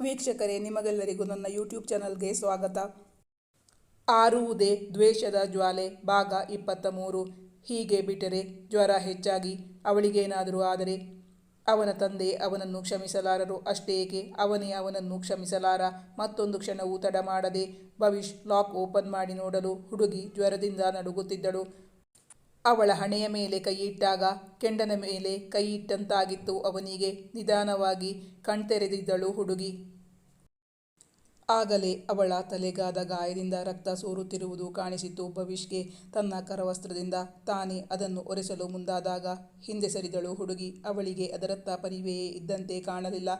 ವೀಕ್ಷಕರೇ, ನಿಮಗೆಲ್ಲರಿಗೂ ನನ್ನ ಯೂಟ್ಯೂಬ್ ಚಾನಲ್ಗೆ ಸ್ವಾಗತ. ಆರುವುದೇ ದ್ವೇಷದ ಜ್ವಾಲೆ, ಭಾಗ ಇಪ್ಪತ್ತ ಮೂರು ಹೀಗೆ ಬಿಟ್ಟರೆ ಜ್ವರ ಹೆಚ್ಚಾಗಿ ಅವಳಿಗೇನಾದರೂ ಆದರೆ ಅವನ ತಂದೆ ಅವನನ್ನು ಕ್ಷಮಿಸಲಾರರು. ಅಷ್ಟೇ ಏಕೆ ಅವನೇ ಅವನನ್ನು ಕ್ಷಮಿಸಲಾರ. ಮತ್ತೊಂದು ಕ್ಷಣವೂ ತಡ ಮಾಡದೆ ಭವಿಷ್ ಲಾಕ್ ಓಪನ್ ಮಾಡಿ ನೋಡಲು ಹುಡುಗಿ ಜ್ವರದಿಂದ ನಡುಗುತ್ತಿದ್ದಳು. ಅವಳ ಹಣೆಯ ಮೇಲೆ ಕೈಯಿಟ್ಟಾಗ ಕೆಂಡನ ಮೇಲೆ ಕೈಯಿಟ್ಟಂತಾಗಿತ್ತು ಅವನಿಗೆ. ನಿಧಾನವಾಗಿ ಕಣ್ತೆರೆದಿದ್ದಳು ಹುಡುಗಿ. ಆಗಲೇ ಅವಳ ತಲೆಗಾದ ಗಾಯದಿಂದ ರಕ್ತ ಸೋರುತ್ತಿರುವುದು ಕಾಣಿಸಿತು ಭವಿಷ್ಗೆ. ತನ್ನ ಕರವಸ್ತ್ರದಿಂದ ತಾನೇ ಅದನ್ನು ಒರೆಸಲು ಮುಂದಾದಾಗ ಹಿಂದೆ ಸರಿದಳು ಹುಡುಗಿ. ಅವಳಿಗೆ ಅದರತ್ತ ಪರಿವೆಯೇ ಇದ್ದಂತೆ ಕಾಣಲಿಲ್ಲ.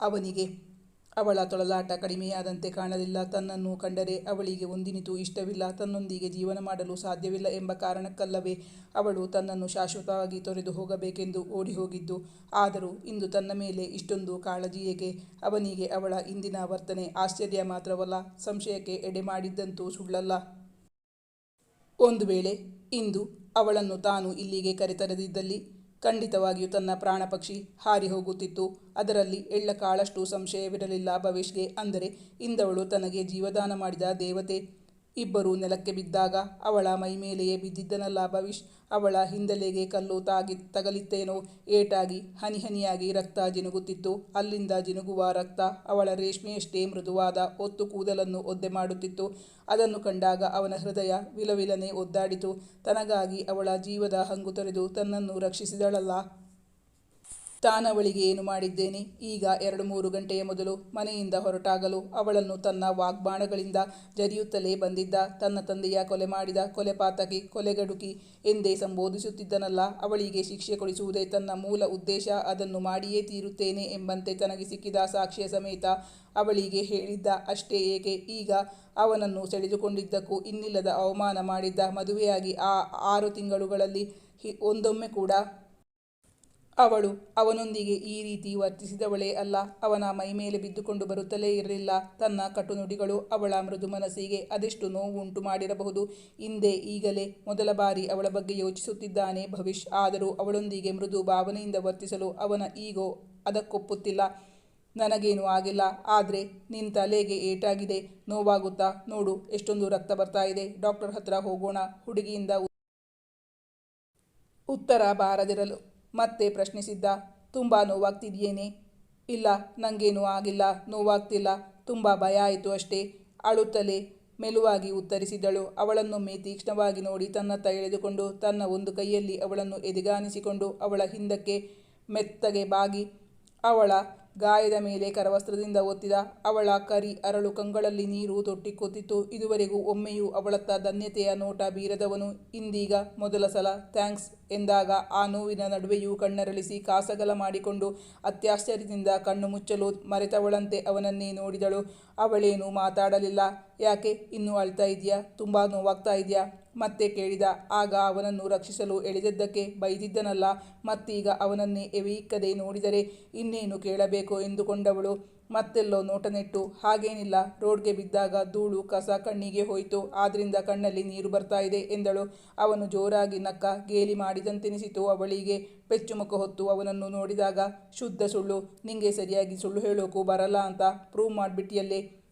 ಅವನಿಗೆ ಅವಳ ತೊಳಲಾಟ ಕಡಿಮೆಯಾದಂತೆ ಕಾಣಲಿಲ್ಲ. ತನ್ನನ್ನು ಕಂಡರೆ ಅವಳಿಗೆ ಒಂದಿನಿತು ಇಷ್ಟವಿಲ್ಲ. ತನ್ನೊಂದಿಗೆ ಜೀವನ ಮಾಡಲು ಸಾಧ್ಯವಿಲ್ಲ ಎಂಬ ಕಾರಣಕ್ಕಲ್ಲವೇ ಅವಳು ತನ್ನನ್ನು ಶಾಶ್ವತವಾಗಿ ತೊರೆದು ಹೋಗಬೇಕೆಂದು ಓಡಿ ಹೋಗಿದ್ದು ಆದರೂ ಇಂದು ತನ್ನ ಮೇಲೆ ಇಷ್ಟೊಂದು ಕಾಳಜಿಯೇಗೆ ಅವನಿಗೆ ಅವಳ ಇಂದಿನ ವರ್ತನೆ ಆಶ್ಚರ್ಯ ಮಾತ್ರವಲ್ಲ, ಸಂಶಯಕ್ಕೆ ಎಡೆ ಮಾಡಿದ್ದಂತೂ ಸುಳ್ಳಲ್ಲ. ಒಂದು ವೇಳೆ ಇಂದು ಅವಳನ್ನು ತಾನು ಇಲ್ಲಿಗೆ ಕರೆತರದಿದ್ದಲ್ಲಿ ಖಂಡಿತವಾಗಿಯೂ ತನ್ನ ಪ್ರಾಣ ಪಕ್ಷಿ ಹಾರಿ ಹೋಗುತ್ತಿತ್ತು. ಅದರಲ್ಲಿ ಎಳ್ಳ ಕಾಳಷ್ಟು ಸಂಶಯವಿರಲಿಲ್ಲ ಭವಿಷ್ಗೆ ಅಂದರೆ ಇಂದವಳು ತನಗೆ ಜೀವದಾನ ಮಾಡಿದ ದೇವತೆ. ಇಬ್ಬರು ನೆಲಕ್ಕೆ ಬಿದ್ದಾಗ ಅವಳ ಮೈಮೇಲೆಯೇ ಬಿದ್ದಿದ್ದನಲ್ಲ ಭವಿಷ್ ಅವಳ ಹಿಂದಲೆಗೆ ಕಲ್ಲು ತಾಗಿ ತಗಲಿತ್ತೇನೋ? ಏಟಾಗಿ ಹನಿ ಹನಿಯಾಗಿ ರಕ್ತ ಜಿನುಗುತ್ತಿತ್ತು. ಅಲ್ಲಿಂದ ಜಿನುಗುವ ರಕ್ತ ಅವಳ ರೇಷ್ಮೆಯಷ್ಟೇ ಮೃದುವಾದ ಒತ್ತು ಕೂದಲನ್ನು ಒದ್ದೆ ಮಾಡುತ್ತಿತ್ತು. ಅದನ್ನು ಕಂಡಾಗ ಅವನ ಹೃದಯ ವಿಲವಿಲನೆ ಒದ್ದಾಡಿತು. ತನಗಾಗಿ ಅವಳ ಜೀವದ ಹಂಗು ತೊರೆದು ತನ್ನನ್ನು ರಕ್ಷಿಸಿದಳಲ್ಲ. ತಾನವಳಿಗೆ ಏನು ಮಾಡಿದ್ದೇನೆ? ಈಗ ಎರಡು ಮೂರು ಗಂಟೆಯ ಮೊದಲು ಮನೆಯಿಂದ ಹೊರಟಾಗಲು ಅವಳನ್ನು ತನ್ನ ವಾಗ್ಬಾಣಗಳಿಂದ ಜರಿಯುತ್ತಲೇ ಬಂದಿದ್ದ, ತನ್ನ ತಂದೆಯ ಕೊಲೆ ಮಾಡಿದ ಕೊಲೆಪಾತಕಿ ಕೊಲೆಗಡುಕಿ ಎಂದೇ ಸಂಬೋಧಿಸುತ್ತಿದ್ದನಲ್ಲ, ಅವಳಿಗೆ ಶಿಕ್ಷೆ ಕೊಡಿಸುವುದೇ ತನ್ನ ಮೂಲ ಉದ್ದೇಶ, ಅದನ್ನು ಮಾಡಿಯೇ ತೀರುತ್ತೇನೆ ಎಂಬಂತೆ ತನಗೆ ಸಿಕ್ಕಿದ ಸಾಕ್ಷ್ಯ ಸಮೇತ ಅವಳಿಗೆ ಹೇಳಿದ್ದ ಅಷ್ಟೇ ಏಕೆ? ಈಗ ಅವನನ್ನು ಸೆಳೆದುಕೊಂಡಿದ್ದಕ್ಕೂ ಇನ್ನಿಲ್ಲದ ಅವಮಾನ ಮಾಡಿದ್ದ ಮದುವೆಯಾಗಿ ಆ ಆರು ತಿಂಗಳುಗಳಲ್ಲಿ ಒಂದೊಮ್ಮೆ ಕೂಡ ಅವಳು ಅವನೊಂದಿಗೆ ಈ ರೀತಿ ವರ್ತಿಸಿದವಳೇ ಅಲ್ಲ. ಅವನ ಮೈಮೇಲೆ ಬಿದ್ದುಕೊಂಡು ಬರುತ್ತಲೇ ಇರಲಿಲ್ಲ. ತನ್ನ ಕಟುನುಡಿಗಳು ಅವಳ ಮೃದು ಮನಸ್ಸಿಗೆ ಅದೆಷ್ಟು ನೋವು ಉಂಟು ಮಾಡಿರಬಹುದು. ಹಿಂದೆ ಈಗಲೇ ಮೊದಲ ಬಾರಿ ಅವಳ ಬಗ್ಗೆ ಯೋಚಿಸುತ್ತಿದ್ದಾನೆ ಭವಿಷ್ ಆದರೂ ಅವಳೊಂದಿಗೆ ಮೃದು ಭಾವನೆಯಿಂದ ವರ್ತಿಸಲು ಅವನ ಈಗೋ ಅದಕ್ಕೊಪ್ಪುತ್ತಿಲ್ಲ. ನನಗೇನು ಆಗಿಲ್ಲ. ಆದರೆ ನಿನ್ನ ತಲೆಗೆ ಏಟಾಗಿದೆ. ನೋವಾಗುತ್ತಾ? ನೋಡು, ಎಷ್ಟೊಂದು ರಕ್ತ ಬರ್ತಾ ಇದೆ. ಡಾಕ್ಟರ್ ಹತ್ರ ಹೋಗೋಣ. ಹುಡುಗಿಯಿಂದ ಉತ್ತರ ಬಾರದಿರಲು ಮತ್ತೆ ಪ್ರಶ್ನಿಸಿದ್ದ, ತುಂಬ ನೋವಾಗ್ತಿದೆಯೇನೆ? ಇಲ್ಲ ನನಗೇನು ಆಗಿಲ್ಲ, ನೋವಾಗ್ತಿಲ್ಲ, ತುಂಬ ಭಯ ಆಯಿತು ಅಷ್ಟೇ, ಅಳುತ್ತಲೇ ಮೆಲುವಾಗಿ ಉತ್ತರಿಸಿದಳು. ಅವಳನ್ನೊಮ್ಮೆ ತೀಕ್ಷ್ಣವಾಗಿ ನೋಡಿ ತನ್ನತ್ತ ಎಳೆದುಕೊಂಡು ತನ್ನ ಒಂದು ಕೈಯಲ್ಲಿ ಅವಳನ್ನು ಎದೆಗಾನಿಸಿಕೊಂಡು ಅವಳ ಹಿಂದಕ್ಕೆ ಮೆತ್ತಗೆ ಬಾಗಿ, ಅವಳ ಗಾಯದ ಮೇಲೆ ಕರವಸ್ತ್ರದಿಂದ ಒತ್ತಿದ ಅವಳ ಕರಿ ಅರಳು ಕಂಗಳಲ್ಲಿ ನೀರು ತೊಟ್ಟಿಕೊತ್ತಿತ್ತು ಇದುವರೆಗೂ ಒಮ್ಮೆಯೂ ಅವಳತ್ತ ಧನ್ಯತೆಯ ನೋಟ ಬೀರದವನು. ಇಂದೀಗ ಮೊದಲ ಸಲ ಥ್ಯಾಂಕ್ಸ್ ಎಂದಾಗ ಆ ನೋವಿನ ನಡುವೆಯೂ ಕಣ್ಣರಳಿಸಿ ಕಾಸಗಲ ಮಾಡಿಕೊಂಡು ಅತ್ಯಾಶ್ಚರ್ಯದಿಂದ ಕಣ್ಣು ಮುಚ್ಚಲು ಮರೆತವಳಂತೆ ಅವನನ್ನೇ ನೋಡಿದಳು. ಅವಳೇನು ಮಾತಾಡಲಿಲ್ಲ. ಯಾಕೆ ಇನ್ನೂ ಅಳ್ತಾ ಇದೆಯಾ ತುಂಬ ನೋವಾಗ್ತಾ ಇದೆಯಾ ಮತ್ತೆ ಕೇಳಿದ, ಆಗ ಅವನನ್ನು ರಕ್ಷಿಸಲು ಎಳೆದದ್ದಕ್ಕೆ ಬೈದಿದ್ದನಲ್ಲ, ಮತ್ತೀಗ ಅವನನ್ನೇ ಎವೆಯಿಕ್ಕದೆ ನೋಡಿದರೆ ಇನ್ನೇನು ಕೇಳಬೇಕು ಎಂದುಕೊಂಡವಳು. ಮತ್ತೆಲ್ಲೋ ನೋಟ ನೆಟ್ಟು ಹಾಗೇನಿಲ್ಲ, ರೋಡ್ಗೆ ಬಿದ್ದಾಗ ಧೂಳು ಕಸ ಕಣ್ಣಿಗೆ ಹೋಯಿತು, ಆದ್ರಿಂದ ಕಣ್ಣಲ್ಲಿ ನೀರು ಬರ್ತಾ ಇದೆ ಎಂದಳು. ಅವನು ಜೋರಾಗಿ ನಕ್ಕ ಗೇಲಿ ಮಾಡಿದಂತೆನಿಸಿತು ಅವಳಿಗೆ. ಪೆಚ್ಚುಮುಖ ಹೊತ್ತು ಅವನನ್ನು ನೋಡಿದಾಗ, ಶುದ್ಧ ಸುಳ್ಳು, ನಿಂಗೆ ಸರಿಯಾಗಿ ಸುಳ್ಳು ಹೇಳೋಕು ಬರಲ್ಲ ಅಂತ ಪ್ರೂವ್ ಮಾಡಿಬಿಟ್ಟಿಯಲ್ಲೇ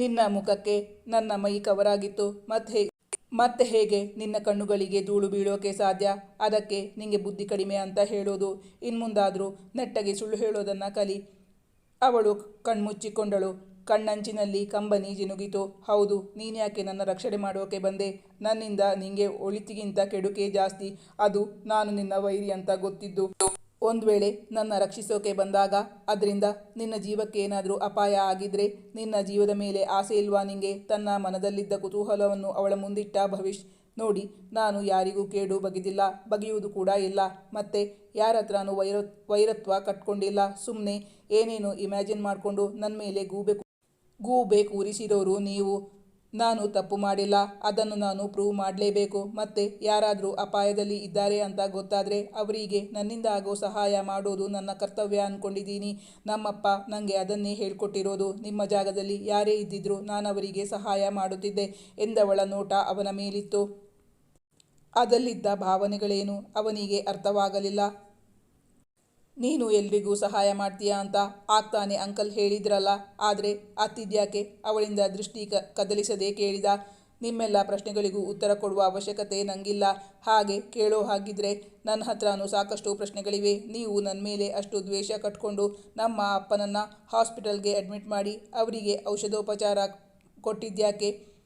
ನಿನ್ನ ಮುಖಕ್ಕೆ ನನ್ನ ಮೈ ಕವರಾಗಿತ್ತು. ಮತ್ತೆ ಮತ್ತೆ ಹೇಗೆ ನಿನ್ನ ಕಣ್ಣುಗಳಿಗೆ ಧೂಳು ಬೀಳೋಕೆ ಸಾಧ್ಯ? ಅದಕ್ಕೆ ನಿಂಗೆ ಬುದ್ಧಿ ಕಡಿಮೆ ಅಂತ ಹೇಳೋದು. ಇನ್ಮುಂದಾದರೂ ನೆಟ್ಟಗೆ ಸುಳ್ಳು ಹೇಳೋದನ್ನು ಕಲಿ. ಅವಳು ಕಣ್ಮುಚ್ಚಿಕೊಂಡಳು. ಕಣ್ಣಂಚಿನಲ್ಲಿ ಕಂಬನಿ ಜಿನುಗಿತು. ಹೌದು, ನೀನ್ಯಾಕೆ ನನ್ನ ರಕ್ಷಣೆ ಮಾಡೋಕೆ ಬಂದೆ? ನನ್ನಿಂದ ನಿಂಗೆ ಒಳಿತಿಗಿಂತ ಕೆಡುಕೆ ಜಾಸ್ತಿ. ಅದು ನಾನು ನಿನ್ನ ವೈರಿ ಅಂತ ಗೊತ್ತಿದ್ದು. ಒಂದು ವೇಳೆ ನನ್ನ ರಕ್ಷಿಸೋಕೆ ಬಂದಾಗ ಅದರಿಂದ ನಿನ್ನ ಜೀವಕ್ಕೆ ಏನಾದರೂ ಅಪಾಯ ಆಗಿದ್ರೆ ನಿನ್ನ ಜೀವದ ಮೇಲೆ ಆಸೆ ಇಲ್ವಾ ನಿಂಗೆ? ತನ್ನ ಮನದಲ್ಲಿದ್ದ ಕುತೂಹಲವನ್ನು ಅವಳ ಮುಂದಿಟ್ಟ ಭವಿಷ್, ನೋಡಿ, ನಾನು ಯಾರಿಗೂ ಕೇಡು ಬಗೆದಿಲ್ಲ, ಬಗೆಯುವುದು ಕೂಡ ಇಲ್ಲ. ಮತ್ತೆ ಯಾರ ಹತ್ರನೂ ವೈರ, ವೈರತ್ವ ಕಟ್ಕೊಂಡಿಲ್ಲ. ಸುಮ್ಮನೆ ಏನೇನು ಇಮ್ಯಾಜಿನ್ ಮಾಡಿಕೊಂಡು ನನ್ನ ಮೇಲೆ ಗೂಬೆ ಗೂಬೆ ಕೂರಿಸಿರೋರು ನೀವು. ನಾನು ತಪ್ಪು ಮಾಡಿಲ್ಲ, ಅದನ್ನು ನಾನು ಪ್ರೂವ್ ಮಾಡಲೇಬೇಕು. ಮತ್ತೆ ಯಾರಾದರೂ ಅಪಾಯದಲ್ಲಿ ಇದ್ದಾರೆ ಅಂತ ಗೊತ್ತಾದರೆ ಅವರಿಗೆ ನನ್ನಿಂದ ಆಗೋ ಸಹಾಯ ಮಾಡೋದು ನನ್ನ ಕರ್ತವ್ಯ ಅಂದ್ಕೊಂಡಿದ್ದೀನಿ ನಮ್ಮಪ್ಪ ನನಗೆ ಅದನ್ನೇ ಹೇಳ್ಕೊಟ್ಟಿರೋದು. ನಿಮ್ಮ ಜಾಗದಲ್ಲಿ ಯಾರೇ ಇದ್ದಿದ್ದರೂ ನಾನು ಅವರಿಗೆ ಸಹಾಯ ಮಾಡುತ್ತಿದ್ದೆ ಎಂದವಳ ನೋಟ ಅವನ ಮೇಲಿತ್ತು. ಅದಲ್ಲಿದ್ದ ಭಾವನೆಗಳೇನು? ಅವನಿಗೆ ಅರ್ಥವಾಗಲಿಲ್ಲ. ನೀನು ಎಲ್ರಿಗೂ ಸಹಾಯ ಮಾಡ್ತೀಯಾ ಅಂತ ಆಗ್ತಾನೆ ಅಂಕಲ್ ಹೇಳಿದ್ರಲ್ಲ. ಆದರೆ ಅತ್ತಿದ್ಯಾಕೆ ಅವಳಿಂದ ದೃಷ್ಟಿ ಕ, ಕದಲಿಸದೆ ಕೇಳಿದ. ನಿಮ್ಮೆಲ್ಲ ಪ್ರಶ್ನೆಗಳಿಗೂ ಉತ್ತರ ಕೊಡುವ ಅವಶ್ಯಕತೆ ನಂಗಿಲ್ಲ. ಹಾಗೆ ಕೇಳೋ ಹಾಗಿದ್ರೆ ನನ್ನ ಹತ್ರನೂ ಸಾಕಷ್ಟು ಪ್ರಶ್ನೆಗಳಿವೆ. ನೀವು ನನ್ನ ಮೇಲೆ ಅಷ್ಟು ದ್ವೇಷ ಕಟ್ಕೊಂಡು ನಮ್ಮ ಅಪ್ಪನನ್ನು ಹಾಸ್ಪಿಟಲ್ಗೆ ಅಡ್ಮಿಟ್ ಮಾಡಿ, ಅವರಿಗೆ ಔಷಧೋಪಚಾರ ಕೊಟ್ಟಿದ್ಯಾಕೆ?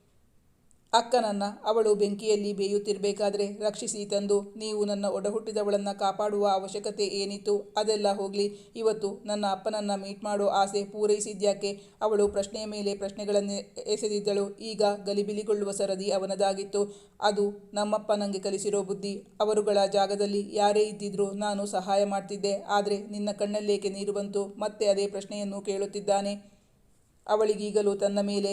ಅಕ್ಕನನ್ನು ಅವಳು ಬೆಂಕಿಯಲ್ಲಿ ಬೇಯುತ್ತಿರಬೇಕಾದ್ರೆ ರಕ್ಷಿಸಿ ತಂದು, ನೀವು ನನ್ನ ಒಡಹುಟ್ಟಿದವಳನ್ನು ಕಾಪಾಡುವ ಅವಶ್ಯಕತೆ ಏನಿತ್ತು ಅದೆಲ್ಲ ಹೋಗಲಿ. ಇವತ್ತು ನನ್ನ ಅಪ್ಪನನ್ನು ಮೀಟ್ ಮಾಡೋ ಆಸೆ ಪೂರೈಸಿದ್ಯಾಕೆ? ಅವಳು ಪ್ರಶ್ನೆಯ ಮೇಲೆ ಪ್ರಶ್ನೆಗಳನ್ನು ಎಸೆದಿದ್ದಳು. ಈಗ ಗಲಿಬಿಲಿಗೊಳ್ಳುವ ಸರದಿ ಅವನದಾಗಿತ್ತು. ಅದು ನಮ್ಮಪ್ಪ ನನಗೆ ಕಲಿಸಿರೋ ಬುದ್ಧಿ. ಅವರುಗಳ ಜಾಗದಲ್ಲಿ ಯಾರೇ ಇದ್ದಿದ್ರೂ ನಾನು ಸಹಾಯ ಮಾಡ್ತಿದ್ದೆ. ಆದರೆ ನಿನ್ನ ಕಣ್ಣಲ್ಲೇಕೆ ನೀರು ಬಂತು? ಮತ್ತೆ ಅದೇ ಪ್ರಶ್ನೆಯನ್ನು ಕೇಳುತ್ತಿದ್ದಾನೆ. ಅವಳಿಗೀಗಲೂ ತನ್ನ ಮೇಲೆ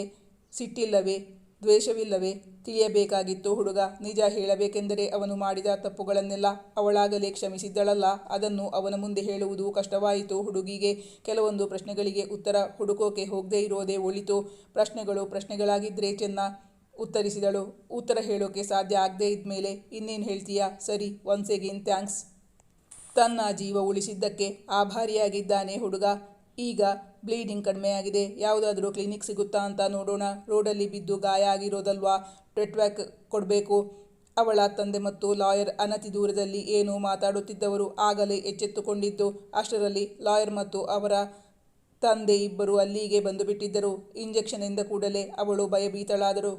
ಸಿಟ್ಟಿಲ್ಲವೇ? ದ್ವೇಷವಿಲ್ಲವೇ? ತಿಳಿಯಬೇಕಾಗಿತ್ತು ಹುಡುಗ. ನಿಜ ಹೇಳಬೇಕೆಂದರೆ ಅವನು ಮಾಡಿದ ತಪ್ಪುಗಳನ್ನೆಲ್ಲ ಅವಳಾಗಲೇ ಕ್ಷಮಿಸಿದ್ದಳಲ್ಲ. ಅದನ್ನು ಅವನ ಮುಂದೆ ಹೇಳುವುದು ಕಷ್ಟವಾಯಿತು. ಹುಡುಗಿಗೆ ಕೆಲವೊಂದು ಪ್ರಶ್ನೆಗಳಿಗೆ ಉತ್ತರ ಹುಡುಕೋಕೆ ಹೋಗದೇ ಇರೋದೇ ಒಳಿತು. ಪ್ರಶ್ನೆಗಳು ಪ್ರಶ್ನೆಗಳಾಗಿದ್ದರೆ ಚೆನ್ನ ಉತ್ತರಿಸಿದಳು. ಉತ್ತರ ಹೇಳೋಕೆ ಸಾಧ್ಯ ಆಗದೇ ಇದ್ಮೇಲೆ, ಇನ್ನೇನು ಹೇಳ್ತೀಯಾ? ಸರಿ, ಒನ್ಸ್ ಎಗೇನ್ ಥ್ಯಾಂಕ್ಸ್. ತನ್ನ ಜೀವ ಉಳಿಸಿದ್ದಕ್ಕೆ ಆಭಾರಿಯಾಗಿದ್ದಾನೆ ಹುಡುಗ. ಈಗ ಬ್ಲೀಡಿಂಗ್ ಕಡಿಮೆಯಾಗಿದೆ. ಯಾವುದಾದ್ರೂ ಕ್ಲಿನಿಕ್ ಸಿಗುತ್ತಾ ಅಂತ ನೋಡೋಣ. ರೋಡಲ್ಲಿ ಬಿದ್ದು ಗಾಯ ಆಗಿರೋದಲ್ವಾ? ಟ್ರೆಟ್ವ್ಯಾಕ್ ಕೊಡಬೇಕು. ಅವಳ ತಂದೆ ಮತ್ತು ಲಾಯರ್ ಅನತಿ ದೂರದಲ್ಲಿ ಏನು ಮಾತಾಡುತ್ತಿದ್ದವರು ಆಗಲೇ ಎಚ್ಚೆತ್ತುಕೊಂಡಿದ್ದು. ಅಷ್ಟರಲ್ಲಿ ಲಾಯರ್ ಮತ್ತು ಅವರ ತಂದೆ ಇಬ್ಬರು ಅಲ್ಲಿಗೆ ಬಂದು ಬಿಟ್ಟಿದ್ದರು ಇಂಜೆಕ್ಷನ್ ಎಂದ ಕೂಡಲೇ ಅವಳು ಭಯಭೀತಳಾದರು.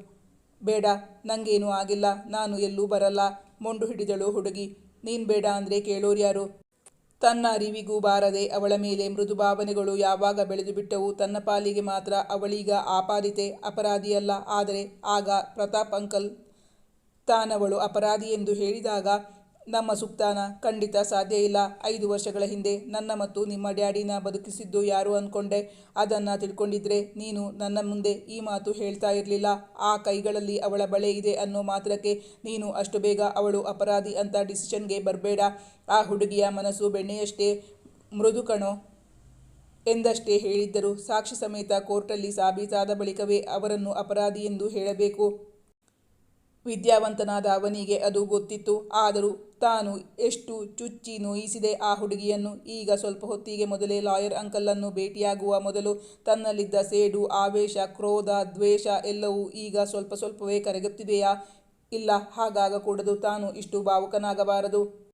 ಬೇಡ, ನಂಗೇನೂ ಆಗಿಲ್ಲ. ನಾನು ಎಲ್ಲೂ ಬರಲ್ಲ. ಮೊಂಡು ಹಿಡಿದಳು ಹುಡುಗಿ. ನೀನು ಬೇಡ ಅಂದರೆ ಕೇಳೋರ್ಯಾರು ತನ್ನ ಅರಿವಿಗೂ ಬಾರದೆ ಅವಳ ಮೇಲೆ ಮೃದು ಭಾವನೆಗಳು ಯಾವಾಗ ಬೆಳೆದು ಬಿಟ್ಟವು ತನ್ನ ಪಾಲಿಗೆ ಮಾತ್ರ ಅವಳೀಗ ಆಪಾದಿತೆ, ಅಪರಾಧಿಯಲ್ಲ. ಆದರೆ ಆಗ ಪ್ರತಾಪ್ ಅಂಕಲ್ ತಾನವಳು ಅಪರಾಧಿ ಎಂದು ಹೇಳಿದಾಗ ನಮ್ಮ ಸುಪ್ತಾನ, ಖಂಡಿತ ಸಾಧ್ಯ ಇಲ್ಲ. ಐದು ವರ್ಷಗಳ ಹಿಂದೆ ನನ್ನ ಮತ್ತು ನಿಮ್ಮ ಡ್ಯಾಡಿನ ಬದುಕಿಸಿದ್ದು ಯಾರು ಅಂದ್ಕೊಂಡೆ ಅದನ್ನು ತಿಳ್ಕೊಂಡಿದ್ರೆ ನೀನು ನನ್ನ ಮುಂದೆ ಈ ಮಾತು ಹೇಳ್ತಾ ಇರಲಿಲ್ಲ. ಆ ಕೈಗಳಲ್ಲಿ ಅವಳ ಬಳೆ ಇದೆ ಅನ್ನೋ ಮಾತ್ರಕ್ಕೆ ನೀನು ಅಷ್ಟು ಬೇಗ ಅವಳು ಅಪರಾಧಿ ಅಂತ ಡಿಸಿಷನ್ಗೆ ಬರಬೇಡ. ಆ ಹುಡುಗಿಯ ಮನಸ್ಸು ಬೆಣ್ಣೆಯಷ್ಟೇ ಮೃದು ಕಣೋ. ಎಂದಷ್ಟೇ ಹೇಳಿದ್ದರು ಸಾಕ್ಷಿ ಸಮೇತ ಕೋರ್ಟಲ್ಲಿ ಸಾಬೀತಾದ ಬಳಿಕವೇ ಅವರನ್ನು ಅಪರಾಧಿ ಎಂದು ಹೇಳಬೇಕು. ವಿದ್ಯಾವಂತನಾದ ಅವನಿಗೆ ಅದು ಗೊತ್ತಿತ್ತು. ಆದರೂ ತಾನು ಎಷ್ಟು ಚುಚ್ಚಿ ನೋಯಿಸಿದೆ ಆ ಹುಡುಗಿಯನ್ನು. ಈಗ ಸ್ವಲ್ಪ ಹೊತ್ತಿಗೆ ಮೊದಲೇ ಲಾಯರ್ ಅಂಕಲನ್ನು ಭೇಟಿಯಾಗುವ ಮೊದಲು ತನ್ನಲ್ಲಿದ್ದ ಸೇಡು, ಆವೇಶ, ಕ್ರೋಧ, ದ್ವೇಷ ಎಲ್ಲವೂ ಈಗ ಸ್ವಲ್ಪ ಸ್ವಲ್ಪವೇ ಕರಗುತ್ತಿದೆಯಾ? ಇಲ್ಲ, ಹಾಗಾಗಕೂಡದು ತಾನು ಇಷ್ಟು ಭಾವುಕನಾಗಬಾರದು.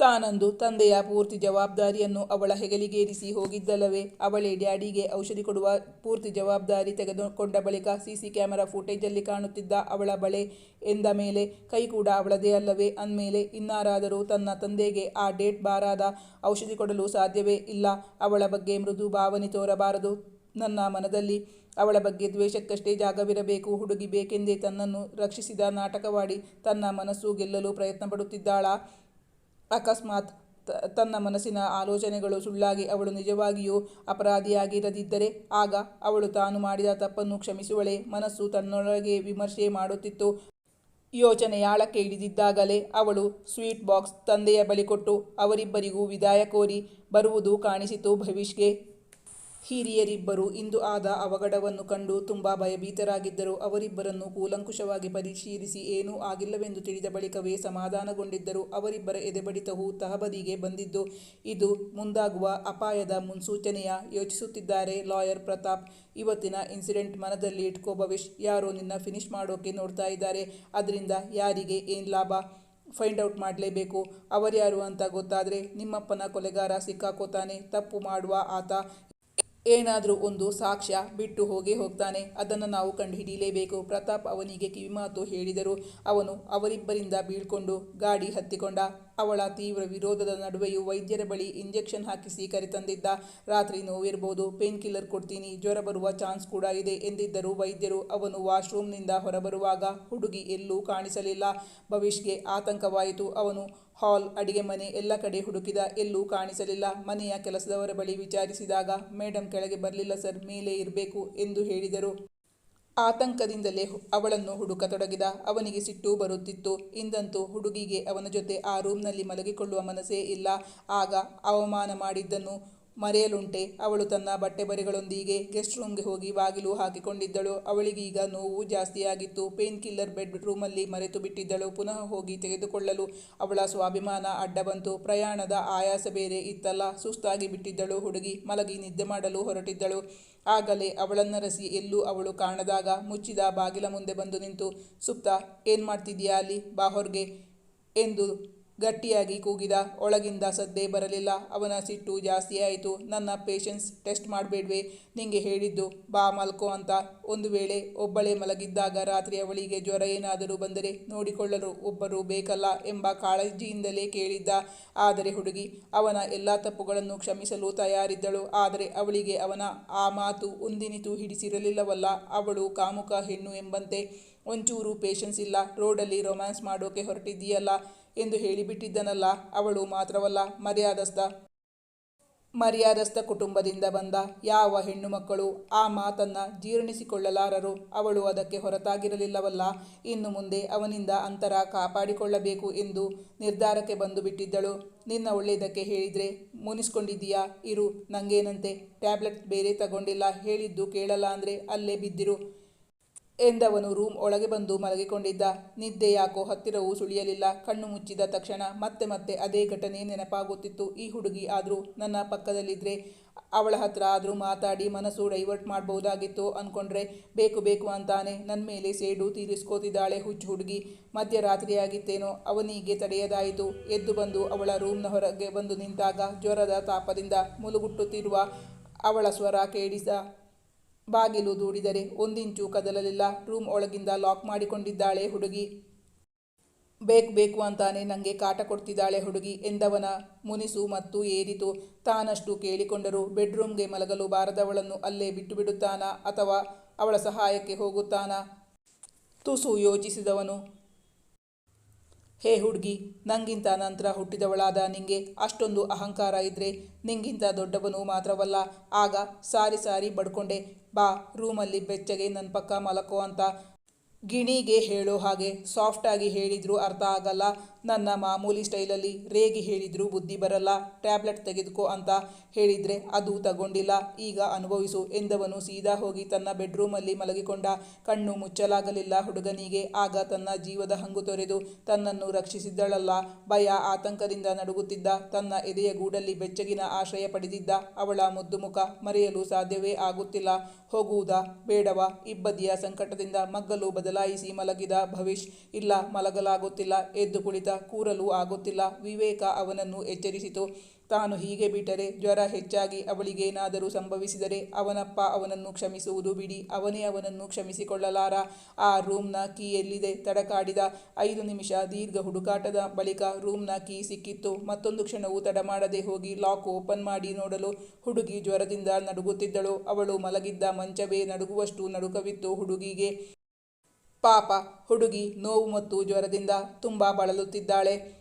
ತಾನಂದು ತಂದೆಯ ಪೂರ್ತಿ ಜವಾಬ್ದಾರಿಯನ್ನು ಅವಳ ಹೆಗಲಿಗೇರಿಸಿ ಹೋಗಿದ್ದಲ್ಲವೇ? ಅವಳೇ ಡ್ಯಾಡಿಗೆ ಔಷಧಿ ಕೊಡುವ ಪೂರ್ತಿ ಜವಾಬ್ದಾರಿ ತೆಗೆದುಕೊಂಡ ಬಳಿಕ ಸಿಸಿ ಕ್ಯಾಮೆರಾ ಫುಟೇಜಲ್ಲಿ ಕಾಣುತ್ತಿದ್ದ ಅವಳ ಬಳೆ ಎಂದ ಮೇಲೆ, ಕೈ ಕೂಡ ಅವಳದೇ ಅಲ್ಲವೇ? ಅಂದಮೇಲೆ, ಇನ್ನಾರಾದರೂ ತನ್ನ ತಂದೆಗೆ ಆ ಡೇಟ್ ಬಾರಾದ ಔಷಧಿ ಕೊಡಲು ಸಾಧ್ಯವೇ ಇಲ್ಲ? ಅವಳ ಬಗ್ಗೆ ಮೃದು ಭಾವನೆ ತೋರಬಾರದು? ನನ್ನ ಮನದಲ್ಲಿ ಅವಳ ಬಗ್ಗೆ ದ್ವೇಷಕ್ಕಷ್ಟೇ ಜಾಗವಿರಬೇಕು. ಹುಡುಗಿ ಬೇಕೆಂದೇ ತನ್ನನ್ನು ರಕ್ಷಿಸಿದ ನಾಟಕವಾಡಿ ತನ್ನ ಮನಸ್ಸು ಗೆಲ್ಲಲು ಪ್ರಯತ್ನ ಪಡುತ್ತಿದ್ದಾಳಾ ಅಕಸ್ಮಾತ್ ತನ್ನ ಮನಸ್ಸಿನ ಆಲೋಚನೆಗಳು ಸುಳ್ಳಾಗಿ ಅವಳು ನಿಜವಾಗಿಯೂ ಅಪರಾಧಿಯಾಗಿರದಿದ್ದರೆ ಆಗ ಅವಳು ತಾನು ಮಾಡಿದ ತಪ್ಪನ್ನು ಕ್ಷಮಿಸುವಳೆ. ಮನಸ್ಸು ತನ್ನೊಳಗೆ ವಿಮರ್ಶೆ ಮಾಡುತ್ತಿತ್ತು. ಯೋಚನೆಯಾಳಕ್ಕೆ ಇಳಿದಿದ್ದಾಗಲೇ ಅವಳು ಸ್ವೀಟ್ ಬಾಕ್ಸ್ ತಂದೆಯ ಬಳಿ ಕೊಟ್ಟು ಅವರಿಬ್ಬರಿಗೂ ವಿದಾಯ ಕೋರಿ ಬರುವುದು ಕಾಣಿಸಿತು ಭವಿಷ್ಗೆ. ಹಿರಿಯರಿಬ್ಬರು ಇಂದು ಆದ ಅವಘಡವನ್ನು ಕಂಡು ತುಂಬ ಭಯಭೀತರಾಗಿದ್ದರು. ಅವರಿಬ್ಬರನ್ನು ಕೂಲಂಕುಷವಾಗಿ ಪರಿಶೀಲಿಸಿ ಏನೂ ಆಗಿಲ್ಲವೆಂದು ತಿಳಿದ ಬಳಿಕವೇ ಸಮಾಧಾನಗೊಂಡಿದ್ದರು. ಅವರಿಬ್ಬರ ಎದೆಬಡಿತವು ತಹಬದಿಗೆ ಬಂದಿದ್ದು, ಇದು ಮುಂದಾಗುವ ಅಪಾಯದ ಮುನ್ಸೂಚನೆಯ ಯೋಚಿಸುತ್ತಿದ್ದಾರೆ ಲಾಯರ್ ಪ್ರತಾಪ್. ಇವತ್ತಿನ ಇನ್ಸಿಡೆಂಟ್ ಮನದಲ್ಲಿ ಇಟ್ಕೋ ಭವಿಷ್, ಯಾರೋ ನಿನ್ನ ಫಿನಿಶ್ ಮಾಡೋಕೆ ನೋಡ್ತಾ ಇದ್ದಾರೆ. ಅದರಿಂದ ಯಾರಿಗೆ ಏನು ಲಾಭ? ಫೈಂಡ್ ಔಟ್ ಮಾಡಲೇಬೇಕು. ಅವರ್ಯಾರು ಅಂತ ಗೊತ್ತಾದರೆ ನಿಮ್ಮಪ್ಪನ ಕೊಲೆಗಾರ ಸಿಕ್ಕಾಕೋತಾನೆ ತಪ್ಪು ಮಾಡುವ ಆತ ಏನಾದರೂ ಒಂದು ಸಾಕ್ಷ್ಯ ಬಿಟ್ಟು ಹೋಗೇ ಹೋಗ್ತಾನೆ. ಅದನ್ನು ನಾವು ಕಂಡುಹಿಡಿಯಲೇಬೇಕು. ಪ್ರತಾಪ್ ಅವನಿಗೆ ಕಿವಿಮಾತು ಹೇಳಿದರು. ಅವನು ಅವರಿಬ್ಬರಿಂದ ಬೀಳ್ಕೊಂಡು ಗಾಡಿ ಹತ್ತಿಕೊಂಡ. ಅವಳ ತೀವ್ರ ವಿರೋಧದ ನಡುವೆಯೂ ವೈದ್ಯರ ಬಳಿ ಇಂಜೆಕ್ಷನ್ ಹಾಕಿಸಿ ಕರೆತಂದಿದ್ದ ರಾತ್ರಿ ನೋವಿರ್ಬೋದು, ಪೇನ್ ಕಿಲ್ಲರ್ ಕೊಡ್ತೀನಿ, ಜ್ವರ ಬರುವ ಚಾನ್ಸ್ ಕೂಡ ಇದೆ ಎಂದಿದ್ದರು ವೈದ್ಯರು ಅವನು ವಾಶ್ರೂಮ್ನಿಂದ ಹೊರಬರುವಾಗ ಹುಡುಗಿ ಎಲ್ಲೂ ಕಾಣಿಸಲಿಲ್ಲ. ಭವಿಷ್ಗೆ ಆತಂಕವಾಯಿತು. ಅವನು ಹಾಲ್, ಅಡಿಗೆ ಮನೆ ಎಲ್ಲ ಕಡೆ ಹುಡುಕಿದ, ಎಲ್ಲೂ ಕಾಣಿಸಲಿಲ್ಲ. ಮನೆಯ ಕೆಲಸದವರ ಬಳಿ ವಿಚಾರಿಸಿದಾಗ ಮೇಡಮ್ ಕೆಳಗೆ ಬರಲಿಲ್ಲ ಸರ್, ಮೇಲೆ ಇರಬೇಕು ಎಂದು ಹೇಳಿದರು. ಆತಂಕದಿಂದಲೇ ಅವಳನ್ನು ಹುಡುಕತೊಡಗಿದ. ಅವನಿಗೆ ಸಿಟ್ಟು ಬರುತ್ತಿತ್ತು. ಇಂದಂತೂ ಹುಡುಗಿಗೆ ಅವನ ಜೊತೆ ಆ ರೂಮ್ನಲ್ಲಿ ಮಲಗಿಕೊಳ್ಳುವ ಮನಸ್ಸೇ ಇಲ್ಲ. ಆಗ ಅವಮಾನ ಮಾಡಿದ್ದನ್ನು ಮರೆಯಲುಂಟೆ. ಅವಳು ತನ್ನ ಬಟ್ಟೆ ಬರೆಗಳೊಂದಿಗೆ ಗೆಸ್ಟ್ ರೂಮ್ಗೆ ಹೋಗಿ ಬಾಗಿಲು ಹಾಕಿಕೊಂಡಿದ್ದಳು. ಅವಳಿಗೀಗ ನೋವು ಜಾಸ್ತಿಯಾಗಿತ್ತು. ಪೇನ್ ಕಿಲ್ಲರ್ ಬೆಡ್ ರೂಮಲ್ಲಿ ಮರೆತು ಬಿಟ್ಟಿದ್ದಳು. ಪುನಃ ಹೋಗಿ ತೆಗೆದುಕೊಳ್ಳಲು ಅವಳ ಸ್ವಾಭಿಮಾನ ಅಡ್ಡ ಬಂತು. ಪ್ರಯಾಣದ ಆಯಾಸ ಬೇರೆ ಇತ್ತಲ್ಲ. ಸುಸ್ತಾಗಿ ಬಿಟ್ಟಿದ್ದಳು. ಹುಡುಗಿ ಮಲಗಿ ನಿದ್ದೆ ಮಾಡಲು ಹೊರಟಿದ್ದಳು. ಆಗಲೇ ಅವಳನ್ನರಸಿ ಎಲ್ಲೂ ಅವಳು ಕಾಣದಾಗ ಮುಚ್ಚಿದ ಬಾಗಿಲ ಮುಂದೆ ಬಂದು ನಿಂತು, ಸುಪ್ತ, ಏನು ಮಾಡ್ತಿದ್ಯಾ ಅಲ್ಲಿ? ಬಾ ಹೊರ್ಗೆ ಎಂದು ಗಟ್ಟಿಯಾಗಿ ಕೂಗಿದ. ಒಳಗಿಂದ ಸದ್ದೇ ಬರಲಿಲ್ಲ. ಅವನ ಸಿಟ್ಟು ಜಾಸ್ತಿಯಾಯಿತು ನನ್ನ ಪೇಷನ್ಸ್ ಟೆಸ್ಟ್ ಮಾಡಬೇಡ್ವೆ. ನಿಂಗೆ ಹೇಳಿದ್ದು ಬಾ ಮಲ್ಕೋ ಅಂತ. ಒಂದು ವೇಳೆ ಒಬ್ಬಳೇ ಮಲಗಿದ್ದಾಗ ರಾತ್ರಿ ಅವಳಿಗೆ ಜ್ವರ ಏನಾದರೂ ಬಂದರೆ ನೋಡಿಕೊಳ್ಳಲು ಒಬ್ಬರು ಬೇಕಲ್ಲ ಎಂಬ ಕಾಳಜಿಯಿಂದಲೇ ಕೇಳಿದ್ದ. ಆದರೆ ಹುಡುಗಿ, ಅವನ ಎಲ್ಲ ತಪ್ಪುಗಳನ್ನು ಕ್ಷಮಿಸಲು ತಯಾರಿದ್ದಳು. ಆದರೆ ಅವಳಿಗೆ ಅವನ ಆ ಮಾತು ಒಂದಿನಿತು ಹಿಡಿಸಿರಲಿಲ್ಲವಲ್ಲ. ಅವಳು ಕಾಮುಕ ಹೆಣ್ಣು ಎಂಬಂತೆ ಒಂಚೂರು ಪೇಷನ್ಸ್ ಇಲ್ಲ. ರೋಡಲ್ಲಿ ರೊಮ್ಯಾನ್ಸ್ ಮಾಡೋಕೆ ಹೊರಟಿದ್ದೀಯಲ್ಲ. ಎಂದು ಹೇಳಿಬಿಟ್ಟಿದ್ದನಲ್ಲ, ಅವಳು ಮಾತ್ರವಲ್ಲ, ಮರ್ಯಾದಸ್ಥ. ಮರ್ಯಾದಸ್ಥ ಕುಟುಂಬದಿಂದ ಬಂದ ಯಾವ ಹೆಣ್ಣು ಮಕ್ಕಳು ಆ ಮಾತನ್ನು ಜೀರ್ಣಿಸಿಕೊಳ್ಳಲಾರರು, ಅವಳು ಅದಕ್ಕೆ ಹೊರತಾಗಿರಲಿಲ್ಲವಲ್ಲ, ಇನ್ನು ಮುಂದೆ ಅವನಿಂದ ಅಂತರ ಕಾಪಾಡಿಕೊಳ್ಳಬೇಕು ಎಂದು ನಿರ್ಧಾರಕ್ಕೆ ಬಂದು ಬಿಟ್ಟಿದ್ದಳು ನಿನ್ನ ಒಳ್ಳೆಯದಕ್ಕೆ ಹೇಳಿದರೆ ಮುನಿಸ್ಕೊಂಡಿದ್ದೀಯಾ? ಇರು, ನಂಗೇನಂತೆ, ಟ್ಯಾಬ್ಲೆಟ್ ಬೇರೆ ತಗೊಂಡಿಲ್ಲ, ಹೇಳಿದ್ದು ಕೇಳಲ್ಲ ಅಂದರೆ ಅಲ್ಲೇ ಬಿದ್ದಿರು. ಎಂದವನು ರೂಮ್ ಒಳಗೆ ಬಂದು ಮಲಗಿಕೊಂಡಿದ್ದ. ನಿದ್ದೆ ಯಾಕೋ ಹತ್ತಿರವೂ ಸುಳಿಯಲಿಲ್ಲ. ಕಣ್ಣು ಮುಚ್ಚಿದ ತಕ್ಷಣ ಮತ್ತೆ ಮತ್ತೆ ಅದೇ ಘಟನೆ ನೆನಪಾಗುತ್ತಿತ್ತು. ಈ ಹುಡುಗಿ ಆದರೂ ನನ್ನ ಪಕ್ಕದಲ್ಲಿದ್ದರೆ ಅವಳ ಹತ್ರ ಆದರೂ ಮಾತಾಡಿ ಮನಸ್ಸು ಡೈವರ್ಟ್ ಮಾಡ್ಬೋದಾಗಿತ್ತು ಅಂದ್ಕೊಂಡ್ರೆ ಬೇಕು ಬೇಕು ಅಂತಾನೆ ನನ್ನ ಮೇಲೆ ಸೇಡು ತೀರಿಸ್ಕೋತಿದ್ದಾಳೆ ಹುಚ್ಚು ಹುಡುಗಿ. ಮಧ್ಯರಾತ್ರಿಯಾಗಿತ್ತೇನೋ, ಅವನಿಗೆ ತಡೆಯದಾಯಿತು. ಎದ್ದು ಬಂದು ಅವಳ ರೂಮ್ನ ಹೊರಗೆ ಬಂದು ನಿಂತಾಗ ಜ್ವರದ ತಾಪದಿಂದ ಮುಲುಗುಟ್ಟುತ್ತಿರುವ ಅವಳ ಸ್ವರ ಕೇಳಿಸ ಬಾಗಿಲು ದೂಡಿದರೆ ಒಂದಿಂಚು ಕದಲಲಿಲ್ಲ. ರೂಮ್ ಒಳಗಿಂದ ಲಾಕ್ ಮಾಡಿಕೊಂಡಿದ್ದಾಳೆ ಹುಡುಗಿ. ಬೇಕು ಬೇಕು ಅಂತಾನೆ ನನಗೆ ಕಾಟ ಕೊಡ್ತಿದ್ದಾಳೆ ಹುಡುಗಿ ಎಂದವನ ಮುನಿಸು ಮತ್ತು ಏರಿತು. ತಾನಷ್ಟು ಕೇಳಿಕೊಂಡರೂ. ಬೆಡ್ರೂಮ್ಗೆ ಮಲಗಲು ಬಾರದವಳನ್ನು ಅಲ್ಲೇ ಬಿಟ್ಟು ಬಿಡುತ್ತಾನಾ ಅಥವಾ ಅವಳ ಸಹಾಯಕ್ಕೆ ಹೋಗುತ್ತಾನಾ? ತುಸು ಯೋಚಿಸಿದವನು. ಹೇ ಹುಡುಗಿ, ನಂಗಿಂತ ನಂತರ ಹುಟ್ಟಿದವಳಾದ ನಿಂಗೆ ಅಷ್ಟೊಂದು ಅಹಂಕಾರ ಇದ್ರೆ ನಿಂಗಿಂತ ದೊಡ್ಡವನು ಮಾತ್ರವಲ್ಲ. ಆಗ ಸಾರಿ ಸಾರಿ ಬಡ್ಕೊಂಡೆ, ಬಾ ರೂಮಲ್ಲಿ ಬೆಚ್ಚಗೆ ನನ್ನ ಪಕ್ಕ ಮಲಕೋ ಅಂತ. ಗಿಣಿಗೆ ಹೇಳೋ ಹಾಗೆ ಸಾಫ್ಟಾಗಿ ಹೇಳಿದರೂ ಅರ್ಥ ಆಗಲ್ಲ. ನನ್ನ ಮಾಮೂಲಿ ಸ್ಟೈಲಲ್ಲಿ ರೇಗಿ ಹೇಳಿದರೂ, ಬುದ್ಧಿ ಬರಲ್ಲ, ಟ್ಯಾಬ್ಲೆಟ್ ತೆಗೆದುಕೋ ಅಂತ ಹೇಳಿದರೆ ಅದು ತಗೊಂಡಿಲ್ಲ. ಈಗ ಅನುಭವಿಸು ಎಂದವನು ಸೀದಾ ಹೋಗಿ ತನ್ನ ಬೆಡ್ರೂಮಲ್ಲಿ ಮಲಗಿಕೊಂಡ. ಕಣ್ಣು ಮುಚ್ಚಲಾಗಲಿಲ್ಲ ಹುಡುಗನಿಗೆ. ಆಗ ತನ್ನ ಜೀವದ ಹಂಗು ತೊರೆದು ತನ್ನನ್ನು ರಕ್ಷಿಸಿದ್ದಳಲ್ಲ. ಭಯ ಆತಂಕದಿಂದ ನಡುಗುತ್ತಿದ್ದ. ತನ್ನ ಎದೆಯ ಗೂಡಲ್ಲಿ ಬೆಚ್ಚಗಿನ ಆಶ್ರಯ ಪಡೆದಿದ್ದ. ಅವಳ ಮುದ್ದು ಮುಖ ಮರೆಯಲು ಸಾಧ್ಯವೇ ಆಗುತ್ತಿಲ್ಲ. ಹೋಗುವುದ ಬೇಡವ? ಇಬ್ಬದಿಯ ಸಂಕಟದಿಂದ ಮಗ್ಗಲು ಬದಲಾಯಿಸಿ ಮಲಗಿದ ಭವಿಷ್ ಇಲ್ಲ, ಮಲಗಲಾಗುತ್ತಿಲ್ಲ. ಎದ್ದು ಕುಳಿತ ಕೂರಲು ಆಗುತ್ತಿಲ್ಲ. ವಿವೇಕ ಅವನನ್ನು ಎಚ್ಚರಿಸಿತು. ತಾನು ಹೀಗೆ ಬಿಟ್ಟರೆ ಜ್ವರ ಹೆಚ್ಚಾಗಿ ಅವಳಿಗೇನಾದರೂ ಸಂಭವಿಸಿದರೆ ಅವನಪ್ಪ ಅವನನ್ನು ಕ್ಷಮಿಸುವುದು ಬಿಡಿ. ಅವನೇ ಅವನನ್ನು ಕ್ಷಮಿಸಿಕೊಳ್ಳಲಾರ. ಆ ರೂಮ್ನ ಕೀ ಎಲ್ಲಿದೆ ತಡಕಾಡಿದ ಐದು ನಿಮಿಷ ದೀರ್ಘ ಹುಡುಕಾಟದ ಬಳಿಕ ರೂಮ್ನ ಕೀ ಸಿಕ್ಕಿತ್ತು. ಮತ್ತೊಂದು ಕ್ಷಣವು ತಡ ಮಾಡದೆ ಹೋಗಿ ಲಾಕ್ ಓಪನ್ ಮಾಡಿ ನೋಡಲು ಹುಡುಗಿ ಜ್ವರದಿಂದ ನಡುಗುತ್ತಿದ್ದಳು. ಅವಳು ಮಲಗಿದ್ದ ಮಂಚವೇ ನಡುಗುವಷ್ಟು ನಡುಕವಿತ್ತು ಹುಡುಗಿಗೆ. ಪಾಪ ಹುಡುಗಿ ನೋವು ಮತ್ತು ಜ್ವರದಿಂದ ತುಂಬ ಬಳಲುತ್ತಿದ್ದಾಳೆ.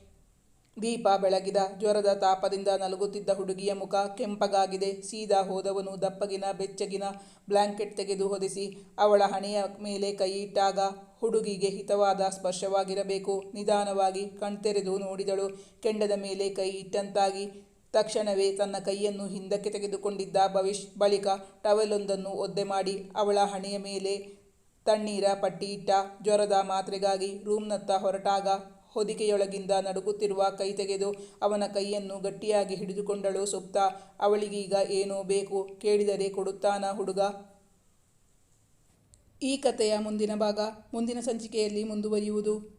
ದೀಪ ಬೆಳಗಿದ ಜ್ವರದ ತಾಪದಿಂದ ನಲುಗುತ್ತಿದ್ದ ಹುಡುಗಿಯ ಮುಖ ಕೆಂಪಗಾಗಿದೆ. ಸೀದಾ ಹೋದವನು ದಪ್ಪಗಿನ ಬೆಚ್ಚಗಿನ ಬ್ಲ್ಯಾಂಕೆಟ್ ತೆಗೆದು ಹೊದಿಸಿ ಅವಳ ಹಣೆಯ ಮೇಲೆ ಕೈಯಿಟ್ಟಾಗ ಹುಡುಗಿಗೆ ಹಿತವಾದ ಸ್ಪರ್ಶವಾಗಿರಬೇಕು. ನಿಧಾನವಾಗಿ ಕಣ್ತೆರೆದು ನೋಡಿದಳು. ಕೆಂಡದ ಮೇಲೆ ಕೈ ಇಟ್ಟಂತಾಗಿ ತಕ್ಷಣವೇ ತನ್ನ ಕೈಯನ್ನು ಹಿಂದಕ್ಕೆ ತೆಗೆದುಕೊಂಡಿದ್ದ ಭವಿಷ್ ಬಳಿಕ ಟವೆಲೊಂದನ್ನು ಒದ್ದೆ ಮಾಡಿ ಅವಳ ಹಣೆಯ ಮೇಲೆ ತಣ್ಣೀರ ಪಟ್ಟಿಯಿಟ್ಟ ಜ್ವರದ ಮಾತ್ರೆಗಾಗಿ ರೂಮ್ನತ್ತ ಹೊರಟಾಗ ಹೊದಿಕೆಯೊಳಗಿಂದ ನಡುಗುತ್ತಿರುವ ಕೈ ತೆಗೆದು ಅವನ ಕೈಯನ್ನು ಗಟ್ಟಿಯಾಗಿ ಹಿಡಿದುಕೊಂಡಳು ಸುಪ್ತ. ಅವಳಿಗೀಗ ಏನೋ ಬೇಕು ಕೇಳಿದರೆ ಕೊಡುತ್ತಾನ ಹುಡುಗ? ಈ ಕಥೆಯ ಮುಂದಿನ ಭಾಗ ಮುಂದಿನ ಸಂಚಿಕೆಯಲ್ಲಿ ಮುಂದುವರಿಯುವುದು.